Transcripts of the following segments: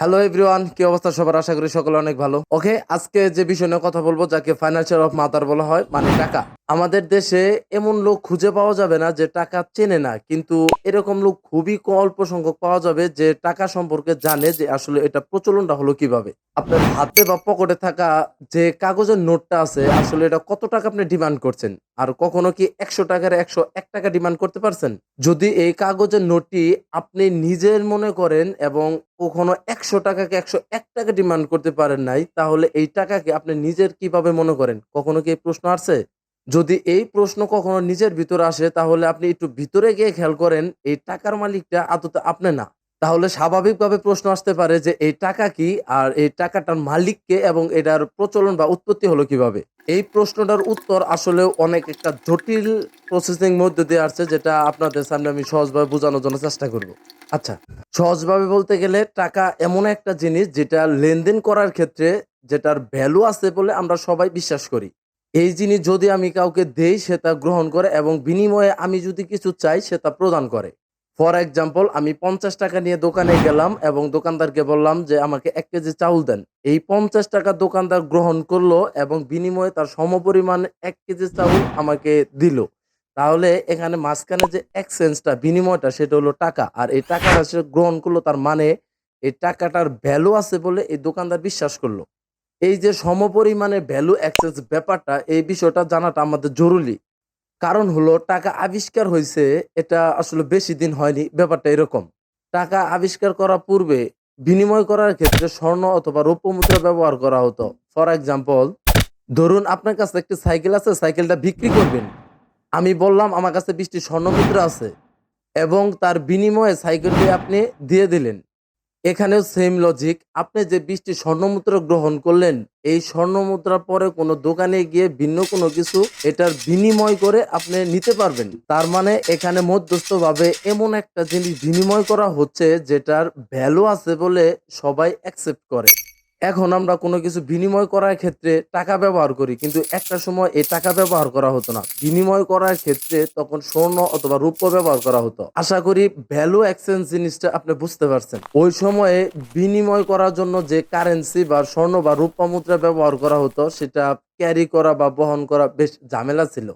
Hello everyone কি অবস্থা? সবার আশা করি সকলে অনেক ভালো। ওকে আজকে যে বিষয় নিয়ে কথা বলব, যাকে ফাইন্যান্সিয়াল অফ মাদার বলা হয় মানে টাকা। আমাদের দেশে এমন লোক খুঁজে পাওয়া যাবে না যে টাকা চেনে না। কিন্তু এরকম লোক খুবই অল্প সংখ্যক পাওয়া যাবে যে টাকা সম্পর্কে জানে যে আসলে এটা প্রচলনটা হলো কীভাবে। আপনার হাতে বা পকেটে থাকা যে কাগজের নোটটা আছে, আসলে এটা কত টাকা আপনি ডিমান্ড করছেন? আর কখনো কি একশো টাকার একশো এক টাকা ডিমান্ড করতে পারছেন? যদি এই কাগজের নোটটি আপনি নিজের মনে করেন এবং কখনো একশো টাকাকে একশো এক টাকা ডিমান্ড করতে পারেন নাই, তাহলে এই টাকাকে আপনি নিজের কীভাবে মনে করেন? কখনো কি এই প্রশ্ন আসছে? যদি এই প্রশ্ন কখনো নিজের ভিতরে আসে, তাহলে আপনি একটু ভিতরে গিয়ে খেয়াল করেন, এই টাকার মালিকটা আদতে আপনি না। তাহলে স্বাভাবিকভাবে প্রশ্ন আসতে পারে যে, এই টাকা কি? আর এই টাকাটার মালিককে এবং এটার প্রচলন বা উৎপত্তি হলো কীভাবে? এই প্রশ্নটার উত্তর আসলে অনেক একটা জটিল প্রসেসিং মধ্যে দিয়ে আসছে, যেটা আপনাদের সামনে আমি সহজভাবে বোঝানোর জন্য চেষ্টা করব। আচ্ছা সহজভাবে বলতে গেলে টাকা এমন একটা জিনিস, যেটা লেনদেন করার ক্ষেত্রে যেটার ভ্যালু আছে বলে আমরা সবাই বিশ্বাস করি। এই জিনিস যদি আমি কাউকে দেই, সে তা গ্রহণ করে এবং বিনিময়ে আমি যদি কিছু চাই, সে তা প্রদান করে। ফর এক্সাম্পল আমি পঞ্চাশ টাকা নিয়ে দোকানে গেলাম এবং দোকানদারকে বললাম যে, আমাকে এক কেজি চাউল দেন। এই পঞ্চাশ টাকা দোকানদার গ্রহণ করল এবং বিনিময়ে তার সমপরিমাণ এক কেজি চাউল আমাকে দিল। তাহলে এখানে মাঝখানে যে এক্সচেঞ্জটা বিনিময়টা, সেটা হলো টাকা। আর এই টাকাটা সে গ্রহণ করল তার মানে এই টাকাটার ভ্যালু আছে বলে এই দোকানদার বিশ্বাস করল। এই যে সমপরিমাণে ভ্যালু এক্সচেঞ্জ ব্যাপারটা, এই বিষয়টা জানাটা আমাদের জরুরি। কারণ হলো, টাকা আবিষ্কার হয়েছে এটা আসলে বেশি দিন হয়নি, ব্যাপারটা এরকম। টাকা আবিষ্কার করার পূর্বে বিনিময় করার ক্ষেত্রে স্বর্ণ অথবা রৌপ্য মুদ্রা ব্যবহার করা হতো। ফর এক্সাম্পল ধরুন আপনার কাছে একটি সাইকেল আছে, সাইকেলটা বিক্রি করবেন। আমি বললাম, আমার কাছে বিশটি স্বর্ণ মুদ্রা আছে। এবং তার বিনিময়ে সাইকেলটি আপনি দিয়ে দিলেন। এখানেও সেম লজিক আপনি যে বিশটি স্বর্ণমুদ্রা গ্রহণ করলেন, এই স্বর্ণমুদ্রা পরে কোনো দোকানে গিয়ে ভিন্ন কোনো কিছু এটার বিনিময় করে আপনি নিতে পারবেন। তার মানে এখানে মধ্যস্থভাবে এমন একটা জিনিস বিনিময় করা হচ্ছে, যেটার ভ্যালু আছে বলে সবাই অ্যাকসেপ্ট করে। এখন আমরা কোনো কিছু বিনিময় করার ক্ষেত্রে টাকা ব্যবহার করি, কিন্তু একটা সময় এই টাকা ব্যবহার করা হতো না। বিনিময় করার ক্ষেত্রে তখন স্বর্ণ অথবা রূপ্য ব্যবহার করা হতো। আশা করি ভ্যালু এক্সচেঞ্জ জিনিসটা আপনি বুঝতে পারছেন। ওই সময়ে বিনিময় করার জন্য যে কারেন্সি বা স্বর্ণ বা রূপা মুদ্রা ব্যবহার করা হতো, সেটা ক্যারি করা বা বহন করা বেশ ঝামেলা ছিল।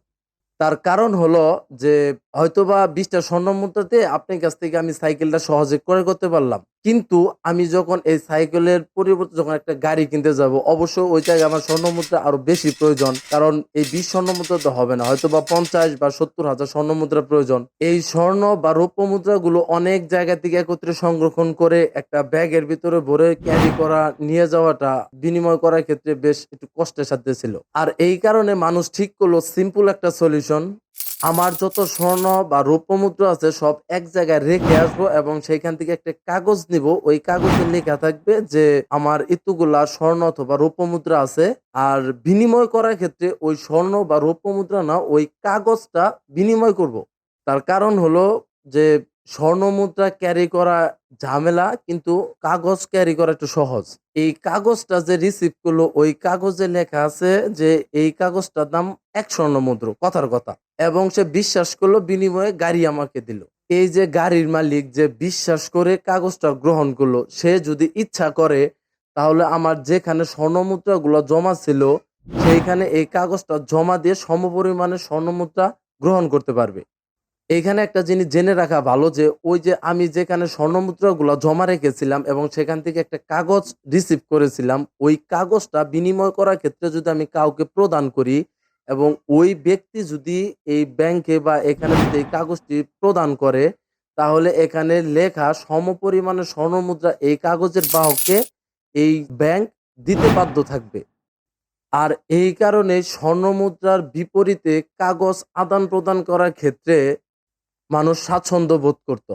তার কারণ হলো যে হয়তোবা বিশটা স্বর্ণ মুদ্রাতে আপনার কাছ থেকে আমি সাইকেলটা সহজে ক্রয় করতে পারলাম। কিন্তু আমি যখন এই সাইকেলের পরিবর্তে যখন একটা গাড়ি কিনতে যাব অবশ্য ওই জায়গায় আমার স্বর্ণ মুদ্রা আরও বেশি প্রয়োজন। কারণ এই বিশ স্বর্ণ মুদ্রা তো হবে না হয়তো বা পঞ্চাশ বা সত্তর হাজার স্বর্ণ মুদ্রা প্রয়োজন। এই স্বর্ণ বা রৌপ্য মুদ্রাগুলো অনেক জায়গা থেকে একত্রে সংরক্ষণ করে একটা ব্যাগের ভিতরে ভরে ক্যারি করা, নিয়ে যাওয়াটা বিনিময় করার ক্ষেত্রে বেশ একটু কষ্টের সাথে ছিল। আর এই কারণে মানুষ ঠিক করল সিম্পল একটা সলিউশন আমার যত স্বর্ণ বা রৌপ্য মুদ্রা আছে, সব এক জায়গায় রেখে আসব এবং সেইখান থেকে একটা কাগজ নিব। ওই কাগজে লেখা থাকবে যে, আমার এতগুলা স্বর্ণ অথবা রৌপ্য মুদ্রা আছে। আর বিনিময় করার ক্ষেত্রে ওই স্বর্ণ বা রৌপ্য মুদ্রা না, ওই কাগজটা বিনিময় করব। তার কারণ হলো যে স্বর্ণ মুদ্রা ক্যারি করা ঝামেলা, কিন্তু কাগজ ক্যারি করা একটু সহজ। এই কাগজটা যে রিসিভ করল, ওই কাগজে লেখা আছে যে এই কাগজটার দাম এক স্বর্ণ মুদ্র, কথার কথা। এবং সে বিশ্বাস করল, বিনিময়ে গাড়ি আমাকে দিল। এই যে গাড়ির মালিক যে বিশ্বাস করে কাগজটা গ্রহণ করল, সে যদি ইচ্ছা করে, তাহলে আমার যেখানে স্বর্ণ মুদ্রাগুলো জমা ছিল, সেইখানে এই কাগজটা জমা দিয়ে সমপরিমাণে স্বর্ণ মুদ্রা গ্রহণ করতে পারবে। এইখানে একটা জিনিস জেনে রাখা ভালো যে ওই যে আমি যেখানে স্বর্ণমুদ্রাগুলো জমা রেখেছিলাম এবং সেখান থেকে একটা কাগজ রিসিভ করেছিলাম, ওই কাগজটা বিনিময় করার ক্ষেত্রে যদি আমি কাউকে প্রদান করি এবং ওই ব্যক্তি যদি এই ব্যাংকে বা এখানে যদি এই কাগজটি প্রদান করে, তাহলে এখানে লেখা সমপরিমাণে স্বর্ণমুদ্রা এই কাগজের বাহককে এই ব্যাংক দিতে বাধ্য থাকবে। আর এই কারণে স্বর্ণমুদ্রার বিপরীতে কাগজ আদান প্রদান করার ক্ষেত্রে মানুষ স্বাচ্ছন্দ্য বোধ করত।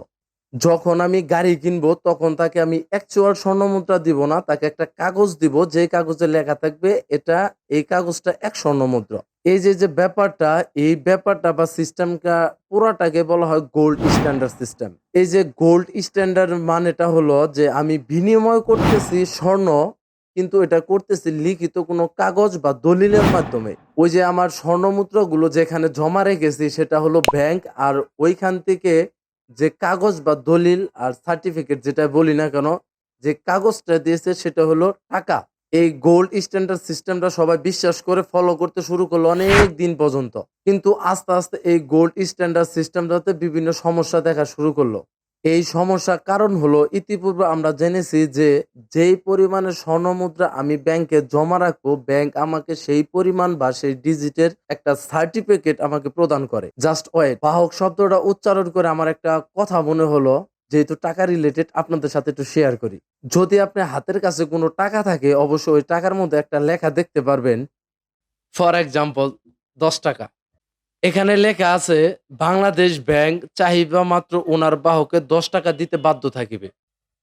যখন আমি গাড়ি কিনবো, তখন তাকে আমি অ্যাকচুয়াল স্বর্ণমুদ্রা দিব না, তাকে একটা কাগজ দিব, যে কাগজে লেখা থাকবে, এটা, এই কাগজটা এক স্বর্ণমুদ্রা এই যে যে ব্যাপারটা, এই ব্যাপারটা বা সিস্টেমটা পুরাটাকে বলা হয় গোল্ড স্ট্যান্ডার্ড সিস্টেম এই যে গোল্ড স্ট্যান্ডার্ড মানেটা হলো যে, আমি বিনিময় করতেছি স্বর্ণ কিন্তু এটা করতেছি লিখিত কোনো কাগজ বা দলিলের মাধ্যমে। ওই যে আমার স্বর্ণমুদ্রাগুলো যেখানে জমা রেখেছি, সেটা হলো ব্যাংক আর ওইখান থেকে যে কাগজ বা দলিল আর সার্টিফিকেট যেটা বলি না কেন, যে কাগজটা দিয়েছে সেটা হলো টাকা। এই গোল্ড স্ট্যান্ডার্ড সিস্টেমটা সবাই বিশ্বাস করে ফলো করতে শুরু করল অনেক দিন পর্যন্ত। কিন্তু আস্তে আস্তে এই গোল্ড স্ট্যান্ডার্ড সিস্টেমটাতে বিভিন্ন সমস্যা দেখা শুরু করল। এই সমস্যার কারণ হলো, ইতিপূর্বে আমরা জেনেছি যে যেই পরিমাণে স্বর্ণমুদ্রা আমি ব্যাংকে জমা রাখব ব্যাংক আমাকে সেই পরিমাণ বা সেই ডিজিটের একটা সার্টিফিকেট আমাকে প্রদান করে। জাস্ট ওয়েট বাহক শব্দটা উচ্চারণ করে আমার একটা কথা মনে হলো, যেহেতু টাকা রিলেটেড আপনাদের সাথে একটু শেয়ার করি। যদি আপনি হাতের কাছে কোনো টাকা থাকে, অবশ্যই ওই টাকার মধ্যে একটা লেখা দেখতে পারবেন। ফর এক্সাম্পল দশ টাকা। এখানে লেখা আছে, বাংলাদেশ ব্যাংক চাহিদা মাত্র ওনার বাহকে দশ টাকা দিতে বাধ্য থাকিবে।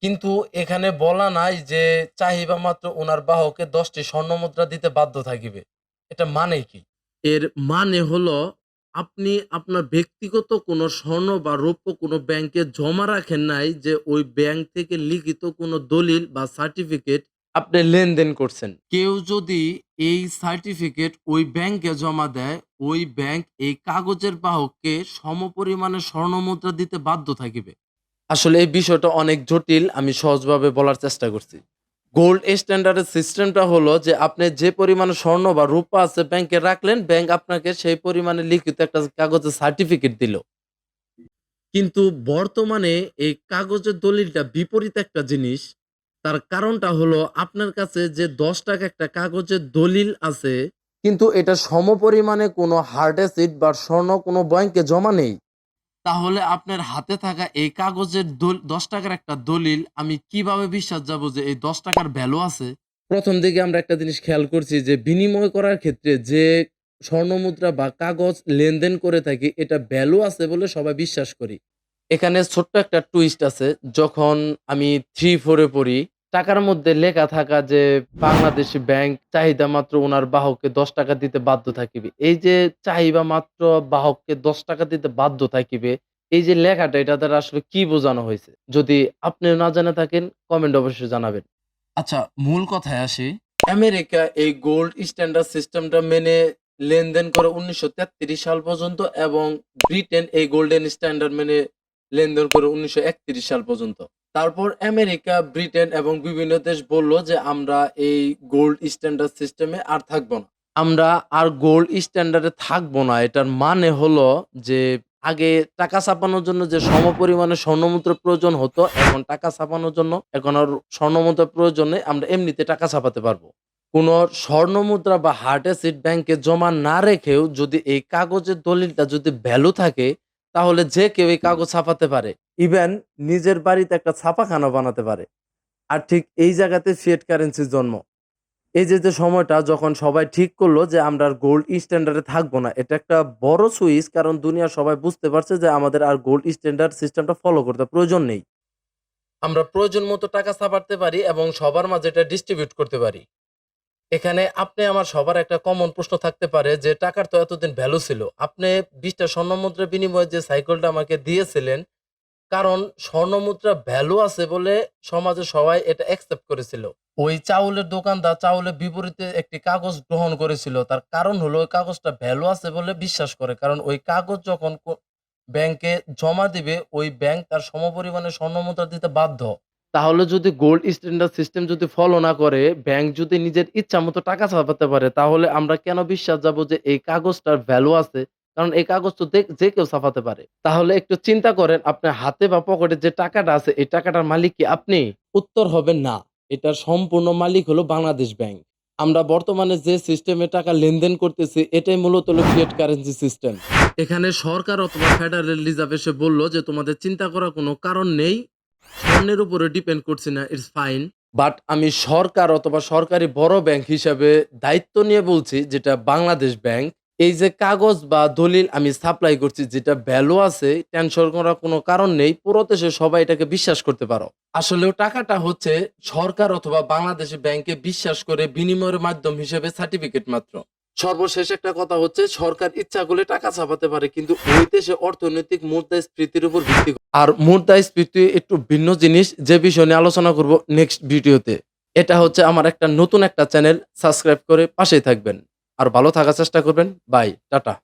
কিন্তু এখানে বলা নাই যে চাহিদা মাত্র ওনার বাহকে দশটি স্বর্ণ মুদ্রা দিতে বাধ্য থাকিবে। এটা মানে কি? এর মানে হলো, আপনি আপনার ব্যক্তিগত কোনো স্বর্ণ বা রৌপ্য কোনো ব্যাংকে জমা রাখেন নাই যে ওই ব্যাংক থেকে লিখিত কোনো দলিল বা সার্টিফিকেট আপনি লেনদেন করছেন। কেউ যদি এই সার্টিফিকেট ওই ব্যাংকে জমা দেয় ওই ব্যাংক এই কাগজের বাহককে সমপরিমাণে স্বর্ণমুদ্রা দিতে বাধ্য থাকিবে। আসলে এই বিষয়টা অনেক জটিল আমি সহজভাবে বলার চেষ্টা করছি। গোল্ড স্ট্যান্ডার্ডের সিস্টেমটা হলো যে আপনি যে পরিমাণে স্বর্ণ বা রূপা আছে ব্যাংকে রাখলেন ব্যাংক আপনাকে সেই পরিমাণে লিখিত একটা কাগজের সার্টিফিকেট দিল। কিন্তু বর্তমানে এই কাগজের দলিলটা বিপরীত একটা জিনিস তার কারণটা হলো আপনার কাছে যে দশ টাকা একটা কাগজের দলিল আছে কিন্তু এটা সমপরিমাণে কোনো হার্ড অ্যাসিড বা স্বর্ণ কোনো ব্যাংকে জমা নেই। তাহলে আপনার হাতে থাকা এই কাগজের দশ টাকার একটা দলিল আমি কীভাবে বিশ্বাস যাব যে এই দশ টাকার ভ্যালু আছে? প্রথম দিকে আমরা একটা জিনিস খেয়াল করছি যে বিনিময় করার ক্ষেত্রে যে স্বর্ণমুদ্রা বা কাগজ লেনদেন করে থাকি এটা ভ্যালু আছে বলে সবাই বিশ্বাস করি। এখানে ছোট্ট একটা টুইস্ট আছে যখন আমি থ্রি ফোরে পড়ি টাকার মধ্যে লেখা থাকা যে বাংলাদেশি ব্যাংক চাহিদা মাত্র ওনার বাহককে দশ টাকা দিতে বাধ্য থাকিবে। এই যে চাহিদা মাত্র বাহককে দশ টাকা দিতে বাধ্য থাকিবে, এই যে লেখাটা, এটা দ্বারা আসলে কি বোঝানো হয়েছে? যদি আপনি না জানে থাকেন কমেন্ট অবশ্যই জানাবেন। আচ্ছা মূল কথায় আসি। আমেরিকা এই গোল্ড স্ট্যান্ডার্ড সিস্টেমটা মেনে লেনদেন করে উনিশশো তেত্রিশ সাল পর্যন্ত এবং ব্রিটেন এই গোল্ডেন স্ট্যান্ডার্ড মেনে লেনদেন করে উনিশশো একত্রিশ সাল পর্যন্ত। তারপর আমেরিকা, ব্রিটেন এবং বিভিন্ন দেশ বলল যে আমরা এই গোল্ড স্ট্যান্ডার্ড সিস্টেমে আর থাকব না। আমরা আর গোল্ড স্ট্যান্ডার্ডে থাকব না। এটার মানে হলো যে আগে টাকা ছাপানোর জন্য যে সম পরিমাণে স্বর্ণমুদ্রার প্রয়োজন হতো, এখন টাকা ছাপানোর জন্য, এখন আর স্বর্ণমুদ্রার প্রয়োজনে আমরা এমনিতে টাকা ছাপাতে পারব। কোন স্বর্ণমুদ্রা বা হার্ট অ্যাসিড ব্যাংকে জমা না রেখেও যদি এই কাগজের দলিলটা যদি ভ্যালু থাকে তাহলে যে কেউ এই কাগজ ছাপাতে পারে ইভেন নিজের বাড়িতে একটা ছাপাখানা বানাতে পারে। আর ঠিক এই জায়গাতে ফিয়েট কারেন্সির জন্ম। এই যে যে সময়টা যখন সবাই ঠিক করল যে আমরা আর গোল্ড স্ট্যান্ডার্ডে থাকব না এটা একটা বড় সুইচ কারণ দুনিয়া সবাই বুঝতে পারছে যে আমাদের আর গোল্ড স্ট্যান্ডার্ড সিস্টেমটা ফলো করতে প্রয়োজন নেই। আমরা প্রয়োজন মতো টাকা ছাপাতে পারি এবং সবার মাঝে এটা ডিস্ট্রিবিউট করতে পারি। এখানে আপনি আমার সবার একটা কমন প্রশ্ন থাকতে পারে যে, টাকার তো এতদিন ভ্যালু ছিল। আপনি বিশটা স্বর্ণমুদ্রার বিনিময়ে যে সাইকেলটা আমাকে দিয়েছিলেন, কারণ স্বর্ণমুদ্রা ভ্যালু আছে বলে সমাজে সবাই এটা অ্যাকসেপ্ট করেছিল। ওই চাউলের দোকানদার চাউলের বিপরীতে একটি কাগজ গ্রহণ করেছিল। তার কারণ হলো ওই কাগজটা ভ্যালু আছে বলে বিশ্বাস করে। কারণ ওই কাগজ যখন ব্যাংকে জমা দিবে, ওই ব্যাংক তার সমপরিমাণে স্বর্ণমুদ্রা দিতে বাধ্য। তাহলে যদি গোল্ড স্ট্যান্ডার্ড সিস্টেম যদি ফলো না করে ব্যাংক যদি নিজের ইচ্ছা মতো টাকা ছাপাতে পারে, তাহলে আমরা কেন বিশ্বাস যাব যে এই কাগজটার ভ্যালু আছে? কারণ এই কাগজ তো যে কেউ ছাপাতে পারে। তাহলে একটু চিন্তা করেন আপনার হাতে বা পকেটে যে টাকাটা আছে, এই টাকাটার মালিক কি আপনি? উত্তর হবে না। এটার সম্পূর্ণ মালিক হলো বাংলাদেশ ব্যাংক আমরা বর্তমানে যে সিস্টেমে টাকা লেনদেন করতেছি, এটাই মূলত হলো ফিয়েট কারেন্সি সিস্টেম এখানে সরকার অথবা ফেডারেল রিজার্ভ এসে বলল যে তোমাদের চিন্তা করার কোনো কারণ নেই। স্বর্ণের উপরে ডিপেন্ড করছি না ইটস ফাইন বাট আমি সরকার অথবা সরকারি বড় ব্যাংক হিসাবে দায়িত্ব নিয়ে বলছি, যেটা বাংলাদেশ ব্যাংক এই যে কাগজ বা দলিল আমি সাপ্লাই করছি, যেটা ভ্যালু আছে টেনশন করার কোনো কারণ নেই, পুরো দেশে সবাই এটাকে বিশ্বাস করতে পারো। আসলেও টাকাটা হচ্ছে সরকার অথবা বাংলাদেশে ব্যাংকে বিশ্বাস করে বিনিময়ের মাধ্যম হিসেবে সার্টিফিকেট মাত্র। সর্বশেষ একটা কথা হচ্ছে, সরকার ইচ্ছা করলে টাকা ছাপাতে পারে, কিন্তু ওই দেশে অর্থনৈতিক মুদ্রাস্ফীতির উপর ভিত্তি। আর মুদ্রাস্ফীতি একটু ভিন্ন জিনিস, যে বিষয় নিয়ে আলোচনা করব নেক্সট ভিডিওতে। এটা হচ্ছে আমার একটা নতুন একটা চ্যানেল সাবস্ক্রাইব করে পাশেই থাকবেন। আর ভালো থাকার চেষ্টা করবেন। Bye tata.